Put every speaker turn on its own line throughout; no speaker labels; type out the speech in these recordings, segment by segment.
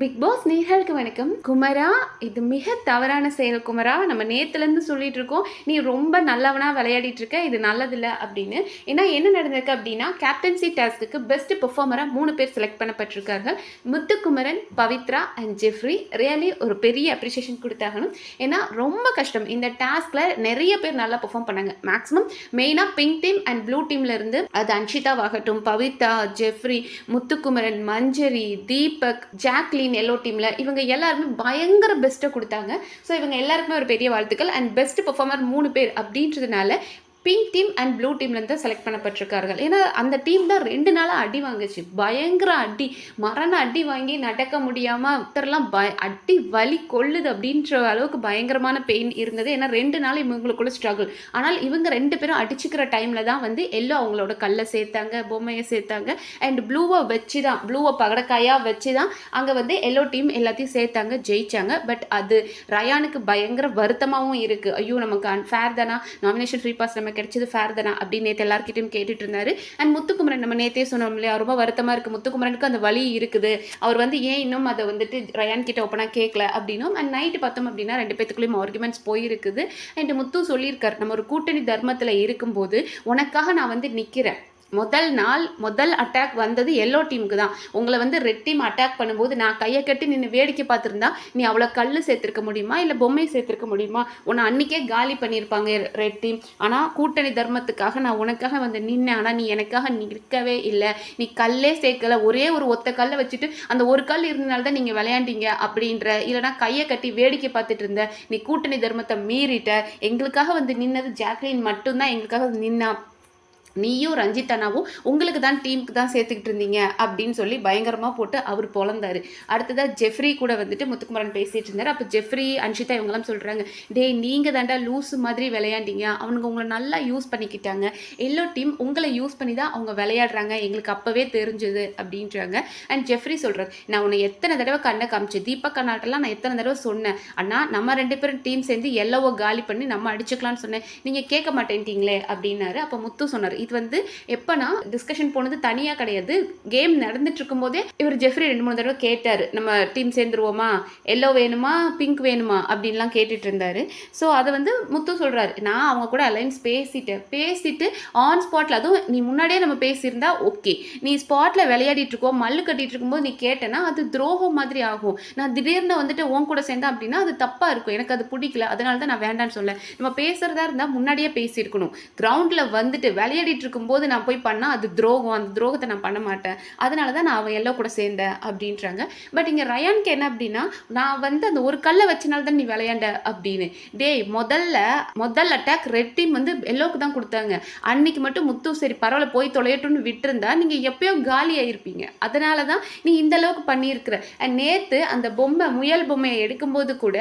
Big pass நேர்களுக்கு வணக்கம். குமரா இது மிக தவறான செயல் குமரா. நம்ம நேத்துலேருந்து சொல்லிட்டு இருக்கோம். நீ ரொம்ப நல்லவனா விளையாடிட்டு இருக்க இது நல்லதில்லை அப்படின்னு. ஏன்னா என்ன நடந்திருக்கு அப்படின்னா கேப்டன்சி டாஸ்க்கு பெஸ்ட் பெர்ஃபார்மராக மூணு பேர் select பண்ணப்பட்டிருக்கார்கள். Muthukumaran Pavithra and Jeffrey really ஒரு பெரிய அப்ரிசியேஷன் கொடுத்தாகணும். ஏன்னா ரொம்ப கஷ்டம். இந்த டாஸ்கில் நிறைய பேர் நல்லா பெர்ஃபார்ம் பண்ணாங்க. மேக்ஸிமம் மெயினாக பிங்க் டீம் அண்ட் ப்ளூ டீம்ல இருந்து அது அன்ஷிதாவாகட்டும் Pavithra Jeffrey Muthukumaran Manjari Deepak Jacqueline yellow டீமில் இவங்க எல்லாருமே பயங்கர பெஸ்ட்டை கொடுத்தாங்க. ஸோ இவங்க எல்லாருக்குமே ஒரு பெரிய வாழ்த்துக்கள். அண்ட் பெஸ்ட் பெர்ஃபார்மர் மூணு பேர் அப்படின்றதுனால பிங்க் டீம் அண்ட் ப்ளூ டீம்லேருந்து செலக்ட் பண்ணப்பட்டிருக்கார்கள். ஏன்னா அந்த டீம் தான் ரெண்டு நாளாக அடி வாங்குச்சு. பயங்கர அடி. மரண அடி வாங்கி நடக்க முடியாமல் ஒருத்தரெல்லாம் பய அடி வலி கொள்ளுது அப்படின்ற அளவுக்கு பயங்கரமான பெயின் இருந்தது. ஏன்னா ரெண்டு நாள் இவங்களுக்குள்ள ஸ்ட்ரகிள் ஆனால் இவங்க ரெண்டு பேரும் அடிச்சுக்கிற டைமில் தான் வந்து எல்லோ அவங்களோட கல்லை சேர்த்தாங்க பொம்மையை சேர்த்தாங்க. அண்ட் ப்ளூவை வச்சு தான் ப்ளூவை பகடக்காயாக வச்சு தான் அங்கே வந்து எல்லோ டீம் எல்லாத்தையும் சேர்த்தாங்க ஜெயித்தாங்க பட் அது ரயானுக்கு பயங்கர வருத்தமாகவும் இருக்குது ஐயோ நமக்கு அன்ஃபேர் தானா? நாமினேஷன் ஃப்ரீ பாஸ் நம்ம கிடைச்சது ஃபேர் தானா? அப்படின்னு நேற்று எல்லாருக்கிட்டையும் கேட்டுட்டு இருந்தாரு அண்ட் முத்துக்குமரன் நம்ம நேத்தே சொன்னோம் இல்லையா? ரொம்ப வருத்தமாக இருக்குது முத்துக்குமரனுக்கு அந்த வழி இருக்குது. அவர் வந்து ஏன் இன்னும் அதை வந்துட்டு ரயான் கிட்ட ஓப்பனாக கேட்கல அப்படின்னும். அண்ட் நைட்டு பார்த்தோம் அப்படின்னா ரெண்டு பேத்துக்குள்ளேயும் ஆர்குமெண்ட்ஸ் போயிருக்குது. அண்ட் முத்து சொல்லியிருக்கார் நம்ம ஒரு கூட்டணி தர்மத்தில் இருக்கும்போது உனக்காக நான் வந்து நிற்கிறேன் முதல் நாள் முதல் அட்டாக் வந்தது எல்லோ டீமுக்கு தான். உங்களை வந்து ரெட் டீம் அட்டாக் பண்ணும்போது நான் கையை கட்டி நின்று வேடிக்கை பார்த்துருந்தா நீ அவ்வளோ கல் சேர்த்துருக்க முடியுமா? இல்லை பொம்மை சேர்த்துருக்க முடியுமா? உன்னை அன்றைக்கே காலி பண்ணியிருப்பாங்க ரெட் டீம் ஆனால் கூட்டணி தர்மத்துக்காக நான் உனக்காக வந்து நின்னேன். ஆனால் நீ எனக்காக நிற்கவே இல்லை. நீ கல்லே சேர்க்கல. ஒரே ஒரு ஒத்த கல்லை வச்சுட்டு அந்த ஒரு கல் இருந்தனால தான் நீங்கள் விளையாண்டீங்க அப்படின்ற இல்லைனா கையை கட்டி வேடிக்கை பார்த்துட்டு இருந்த நீ கூட்டணி தர்மத்தை மீறிட்ட. எங்களுக்காக வந்து நின்னது ஜாக்லின் மட்டும்தான். எங்களுக்காக நின்னா நீயும் ரஞ்சித் அண்ணாவும் உங்களுக்கு தான் டீமுக்கு தான் சேர்த்துக்கிட்டு இருந்தீங்க அப்படின்னு சொல்லி பயங்கரமாக போட்டு அவர் பொழந்தாரு. அடுத்ததாக ஜெஃப்ரி கூட வந்துட்டு முத்துக்குமரன் பேசிகிட்டு இருந்தார். அப்போ ஜெஃப்ரி அன்ஷிதா இவங்கெல்லாம் சொல்கிறாங்க டேய் நீங்கள் தாண்டா லூஸ் மாதிரி விளையாண்டீங்க. அவனுங்க உங்களை நல்லா யூஸ் பண்ணிக்கிட்டாங்க. எல்லோ டீம் உங்களை யூஸ் பண்ணி தான் அவங்க விளையாடுறாங்க. எங்களுக்கு அப்போவே தெரிஞ்சுது அப்படின்றாங்க. அண்ட் ஜெஃப்ரி சொல்கிறார் நான் உன்னை எத்தனை தடவை கண்ணை காமிச்சு தீபக் கண்ணாட்டெல்லாம் நான் எத்தனை தடவை சொன்னேன். அண்ணா நம்ம ரெண்டு பேரும் டீம் சேர்ந்து எல்லோவோ காலி பண்ணி நம்ம அடிச்சுக்கலாம்னு சொன்னேன். நீங்கள் கேட்க மாட்டேன்ட்டீங்களே அப்படின்னாரு. அப்போ முத்து சொன்னார் இது வந்து எப்போனா டிஸ்கஷன் போனது தனியாக கிடையாது. கேம் நடந்துட்டு இருக்கும்போதே இவர் ஜெஃப்ரி ரெண்டு மூணு தடவை கேட்டார். நம்ம டீம் சேர்ந்துருவோமா? எல்லோ வேணுமா? பிங்க் வேணுமா? அப்படின்லாம் கேட்டுட்டு இருந்தாரு ஸோ அதை வந்து முத்து சொல்கிறாரு நான் அவங்க கூட அலைன்ஸ் பேசிட்டேன். பேசிட்டு ஆன் ஸ்பாட்டில் அதுவும் நீ முன்னாடியே நம்ம பேசியிருந்தா ஓகே நீ ஸ்பாட்டில் விளையாடிட்டு இருக்கோ மல்லு கட்டிட்டு இருக்கும்போது நீ கேட்டேன்னா அது துரோகம் மாதிரி ஆகும். நான் திடீர்னு வந்துட்டு உன் கூட சேர்ந்தேன் அப்படின்னா அது தப்பாக இருக்கும். எனக்கு அது பிடிக்கல. அதனால தான் நான் வேண்டான்னு சொல்ல. நம்ம பேசுகிறதா இருந்தால் முன்னாடியே பேசியிருக்கணும். கிரவுண்டில் வந்துட்டு விளையாடிட்டு இருக்கும்போது நான் போய் பண்ணால் அது துரோகம். அந்த துரோகத்தை நான் பண்ண மாட்டேன். அதனால தான் நான் அவன் எல்லோ கூட சேர்ந்தேன் அப்படின்றாங்க. பட் இங்கே ரயானுக்கு என்ன அப்படின்னா நான் வந்து அந்த ஒரு கல்லை வச்சனால தான் நீ விளையாண்ட அப்படின்னு. டேய் முதல்ல முதல் அட்டாக் ரெட் டீம் வந்து எல்லோக்கு தான் கொடுத்தாங்க. அன்னைக்கு மட்டும் முத்து சரி பரவாயில்ல போய் தொலையட்டும்னு விட்டுருந்தா நீங்கள் எப்பயோ காலி ஆயிருப்பீங்க அதனால தான் நீ இந்த அளவுக்கு பண்ணியிருக்கிற. நேற்று அந்த பொம்மை முயல் பொம்மையை எடுக்கும்போது கூட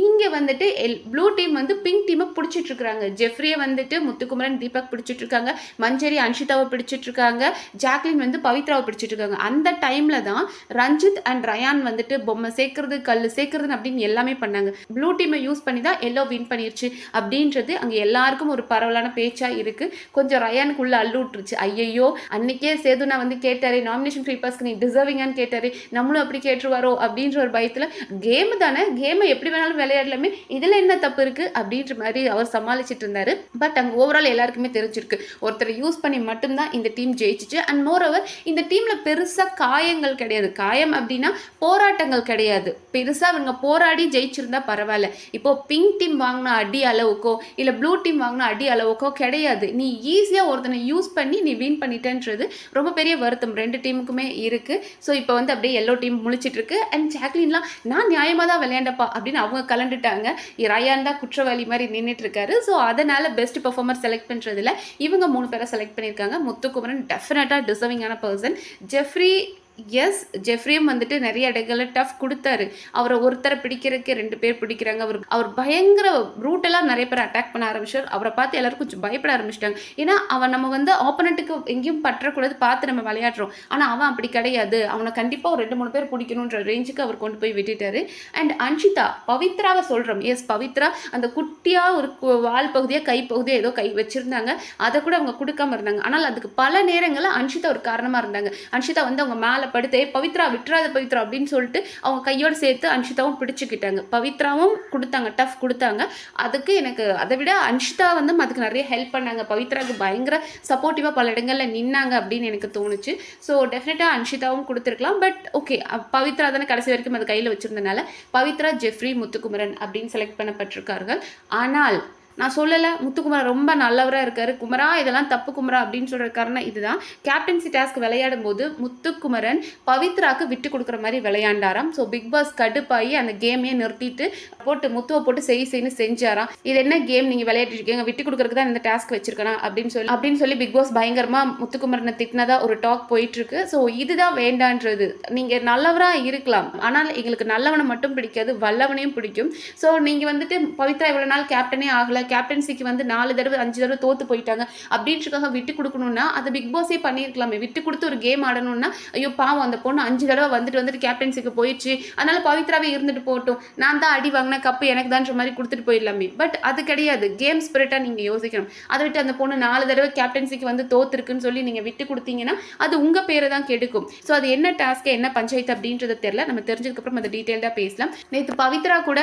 இங்கே வந்துட்டு எல் ப்ளூ டீம் வந்து பிங்க் டீமை பிடிச்சிட்டு இருக்கிறாங்க ஜெஃப்ரியை வந்துட்டு முத்துக்குமரன் தீபக் பிடிச்சிட்டு இருக்காங்க மஞ்சரி அன்ஷிதாவை பிடிச்சிட்டு இருக்காங்க ஜாக்லின் வந்து பவித்ராவை பிடிச்சிட்டு இருக்காங்க அந்த டைம்ல தான் ரஞ்சித் அண்ட் ரயான் வந்துட்டு பொம்மை சேர்க்கறது கல் சேர்க்கறது அப்படின்னு எல்லாமே பண்ணாங்க. ப்ளூ டீமை யூஸ் பண்ணி தான் எல்லோ வின் பண்ணிருச்சு. அப்படின்றது அங்கே எல்லாருக்கும் ஒரு பரவலான பேச்சா இருக்கு. கொஞ்சம் ரயானுக்குள்ள அள்ளு விட்டுருச்சு ஐயையோ அன்னைக்கே சேதுனா வந்து கேட்டாரு நாமினேஷன் ஃப்ரீ நீ டிசர்விங்கான்னு கேட்டாரு. நம்மளும் அப்படி கேட்டுருவாரோ அப்படின்ற ஒரு பயத்தில் கேம் தானே? கேமை எப்படி வேணாலும் விளையாடலாமே. இதில் என்ன தப்பு இருக்கு? அப்படின்ற மாதிரி அவர் சமாளிச்சிட்டு இருந்தாரு பட் அங்கே ஓவரால் எல்லாருக்குமே தெரிஞ்சிருக்கு. ஒருத்தர் யூஸ் பண்ணி மட்டும்தான் இந்த டீம் ஜெயிச்சிச்சு. அண்ட் மோர் ஓவர் இந்த டீமில் பெருசாக காயங்கள் கிடையாது. காயம் அப்படின்னா போராட்டங்கள் கிடையாது. பெருசாக அவங்க போராடி ஜெயிச்சிருந்தா பரவாயில்ல. இப்போ பிங்க் டீம் வாங்கின அடி அளவுக்கோ இல்லை ப்ளூ டீம் வாங்கின அடி அளவுக்கோ கிடையாது. நீ ஈஸியாக ஒருத்தனை யூஸ் பண்ணி நீ வின் பண்ணிட்டேன்றது ரொம்ப பெரிய வருத்தம். ரெண்டு டீமுக்குமே இருக்குது ஸோ இப்போ வந்து அப்படியே எல்லோ டீம் முழிச்சிட்டு இருக்கு அண்ட் ஜாக்லின்லாம் நான் நியாயமாக தான் விளையாண்டப்பா அப்படின்னு அவங்க கலண்டுட்டாங்க. ரயான் தான் குற்றவாளி மாதிரி நின்றுட்டு இருக்காரு ஸோ அதனால பெஸ்ட் பெர்ஃபார்மர் செலக்ட் பண்ணுறதுல இவங்க மூணு பேரை செலக்ட் பண்ணியிருக்காங்க. முத்துக்குமரன் டெஃபினட்டாக டிசர்விங்கான பர்சன் ஜெஃப்ரி எஸ் ஜெஃப்ரியும் வந்துட்டு நிறைய இடங்களில் டஃப் கொடுத்தாரு. அவரை ஒருத்தரை பிடிக்கிறதுக்கு ரெண்டு பேர் பிடிக்கிறாங்க. அவர் அவர் பயங்கர ரூட்டெல்லாம் நிறைய பேர் அட்டாக் பண்ண ஆரம்பிச்சார். அவரை பார்த்து எல்லாரும் கொஞ்சம் பயப்பட ஆரம்பிச்சிட்டாங்க. ஏன்னா அவன் நம்ம வந்து ஆப்போனண்ட்டுக்கு எங்கேயும் பற்றக்கூடாது பார்த்து நம்ம விளையாடுறோம். ஆனால் அவன் அப்படி கிடையாது. அவனை கண்டிப்பாக ஒரு ரெண்டு மூணு பேர் பிடிக்கணுன்ற ரேஞ்சுக்கு அவர் கொண்டு போய் விட்டுட்டாரு. அண்ட் அன்ஷிதா பவித்ராவை சொல்கிறோம் எஸ் பவித்ரா அந்த குட்டியாக ஒரு வால் பகுதியாக கை பகுதியாக ஏதோ கை வச்சுருந்தாங்க. அதை கூட அவங்க கொடுக்காம இருந்தாங்க. ஆனால் அதுக்கு பல நேரங்களில் அன்ஷிதா ஒரு காரணமாக இருந்தாங்க. அன்ஷிதா வந்து அவங்க மேலே சோஃபாவில் படுத்து பவித்ரா விட்டுறாத பவித்ரா அப்படின்னு சொல்லிட்டு அவங்க கையோடு சேர்த்து அன்ஷிதாவும் பிடிச்சிக்கிட்டாங்க. பவித்ராவும் கொடுத்தாங்க டஃப் கொடுத்தாங்க. அதுக்கு எனக்கு அதை விட அன்ஷிதா வந்து அதுக்கு நிறைய ஹெல்ப் பண்ணாங்க. பவித்ராவுக்கு பயங்கர சப்போர்ட்டிவாக பல இடங்களில் நின்னாங்க அப்படின்னு எனக்கு தோணுச்சு. ஸோ டெஃபினட்டாக அன்ஷிதாவும் கொடுத்துருக்கலாம். பட் ஓகே பவித்ரா தானே கடைசி வரைக்கும் அது கையில் வச்சிருந்தனால பவித்ரா ஜெஃப்ரி முத்துக்குமரன் அப்படின்னு செலக்ட் பண்ணப்பட்டிருக்கார்கள். ஆனால் நான் சொல்லலை முத்துக்குமரன் ரொம்ப நல்லவராக இருக்கார். குமரா இதெல்லாம் தப்பு குமரா அப்படின்னு சொல்கிற காரணம் இதுதான். கேப்டன்சி டாஸ்க் விளையாடும் போது முத்துக்குமரன் பவித்ராக்கு விட்டு கொடுக்குற மாதிரி விளையாண்டாராம். ஸோ பிக் பாஸ் கடுப்பாகி அந்த கேமையே நிறுத்திட்டு போட்டு முத்துவை போட்டு செய் செய்யு செஞ்சாராம். இது என்ன கேம் நீங்கள் விளையாடிட்டு இருக்கீங்க. விட்டு கொடுக்குறதுக்கு தான் இந்த டாஸ்க் வச்சிருக்கணும் அப்படின்னு சொல்லி அப்படின்னு சொல்லி பிக் பாஸ் பயங்கரமாக முத்துக்குமரனை திட்டினதா ஒரு டாக் போயிட்டுருக்கு. ஸோ இதுதான் வேண்டான்றது. நீங்கள் நல்லவராக இருக்கலாம். ஆனால் எங்களுக்கு நல்லவனை மட்டும் பிடிக்காது வல்லவனையும் பிடிக்கும். ஸோ நீங்கள் வந்துட்டு பவித்ரா இவ்வளோ நாள் கேப்டனே ஆகலை. கேப்டன்சிக்கு வந்து நாலு தடவை அஞ்சு தடவை தோத்து போயிட்டாங்க. அப்படின்றதுக்காக விட்டு கொடுக்கணும்னா அதை பிக் பாஸே பண்ணியிருக்கலாமே விட்டு கொடுத்து ஒரு கேம் ஆடணும்னா ஐயோ பாவம் அந்த பொண்ணு அஞ்சு தடவை வந்துட்டு வந்துட்டு கேப்டன்சிக்கு போயிடுச்சு. அதனால பவித்ராவே இருந்துட்டு போகட்டும். நான் தான் அடி வாங்கின கப்பு எனக்கு தான்ற மாதிரி கொடுத்துட்டு போயிடலாமே. பட் அது கிடையாது. கேம் ஸ்பிரிட்டாக நீங்கள் யோசிக்கணும். அதை விட்டு அந்த பொண்ணு நாலு தடவை கேப்டன்சிக்கு வந்து தோத்துருக்குன்னு சொல்லி நீங்கள் விட்டு கொடுத்தீங்கன்னா அது உங்கள் பேரை தான் கெடுக்கும். ஸோ அது என்ன டாஸ்க்கு என்ன பஞ்சாயத்து அப்படின்றத தெரியல. நம்ம தெரிஞ்சதுக்கப்புறம் அதை டீட்டெயில்டாக பேசலாம். நேற்று பவித்ரா கூட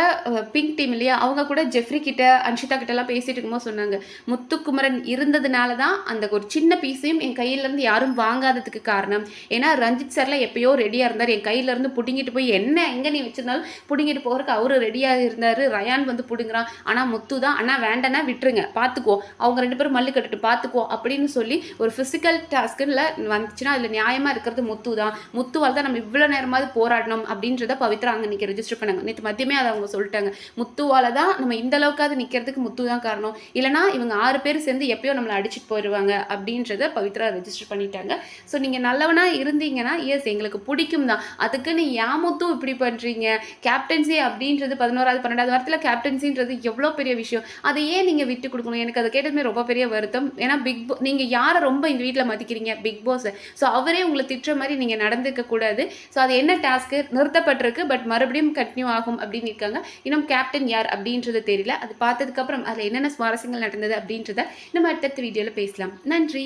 பிங்க் டீம் இல்லையா? அவங்க கூட ஜெஃப்ரி கிட்ட அன்ஷிதா கிட்ட எல்லாம் பேசிட்டு இருக்கும்போது சொன்னாங்க முத்துக்குமரன் இருந்ததுனால தான் அந்த ஒரு சின்ன பீஸையும் என் கையிலேருந்து யாரும் வாங்காததுக்கு காரணம். ஏன்னா ரஞ்சித் சார்ல எப்பயோ ரெடியாக இருந்தார். என் கையிலேருந்து பிடுங்கிட்டு போய் என்ன எங்கே நீ வச்சிருந்தாலும் பிடுங்கிட்டு போறதுக்கு அவரு ரெடியாக இருந்தார். ரயான் வந்து பிடுங்குறான். ஆனால் முத்து தான் ஆனால் வேண்டானா விட்டுருங்க. பார்த்துக்குவோம் அவங்க ரெண்டு பேரும் மல்லு கட்டுட்டு பார்த்துக்குவோம் அப்படின்னு சொல்லி ஒரு ஃபிசிக்கல் டாஸ்க்குல வந்துச்சுன்னா அதில் நியாயமாக இருக்கிறது முத்து தான். முத்துவால் தான் நம்ம இவ்வளோ நேரமாவது போராடணும் அப்படின்றத பவித்ரா அங்கே நிற்க ரெஜிஸ்டர் பண்ணாங்க. நேற்று மத்தியமே அதை அவங்க சொல்லிட்டாங்க. முத்துவால் தான் நம்ம இந்த அளவுக்காவது நிற்கிறதுக்கு முத்து தான் காரணம். இல்லைனா இவங்க ஆறு பேர் சேர்ந்து எப்பயோ நம்மளை அடிச்சுட்டு போயிடுவாங்க அப்படின்றத பவித்ரா ரெஜிஸ்டர் பண்ணிட்டாங்க. ஸோ நீங்கள் நல்லவனா இருந்தீங்கன்னா எஸ் எங்களுக்கு பிடிக்கும் தான். அதுக்கு நீ யாமுத்தும் இப்படி பண்ணுறீங்க கேப்டன்சி அப்படின்றது பதினோராவது பன்னெண்டாவது வாரத்தில் கேப்டன்சின்றது எவ்வளோ பெரிய விஷயம்? அதை ஏன் நீங்கள் விட்டு கொடுக்கணும்? எனக்கு அதை கேட்டதுமே ரொம்ப பெரிய வருத்தம். ஏன்னா பிக் போ நீங்கள் யாரை ரொம்ப இந்த வீட்டில் மதிக்கிறீங்க? பிக் பாஸை ஸோ அவரே உங்களை திட்டுற மாதிரி நீங்கள் நடந்துக்க கூடாது. ஸோ அது என்ன டாஸ்க்கு நிறுத்தப்பட்டிருக்கு பட் மறுபடியும் கண்டினியூ ஆகும் அப்படின்னு இருக்காங்க. இன்னும் கேப்டன் யார் அப்படின்றது தெரியல. அது பார்த்ததுக்கப்புறம் அதில் என்னென்ன சுவாரஸ்யங்கள் நடந்தது அப்படின்றத நம்ம அடுத்த வீடியோவில் பேசலாம். நன்றி.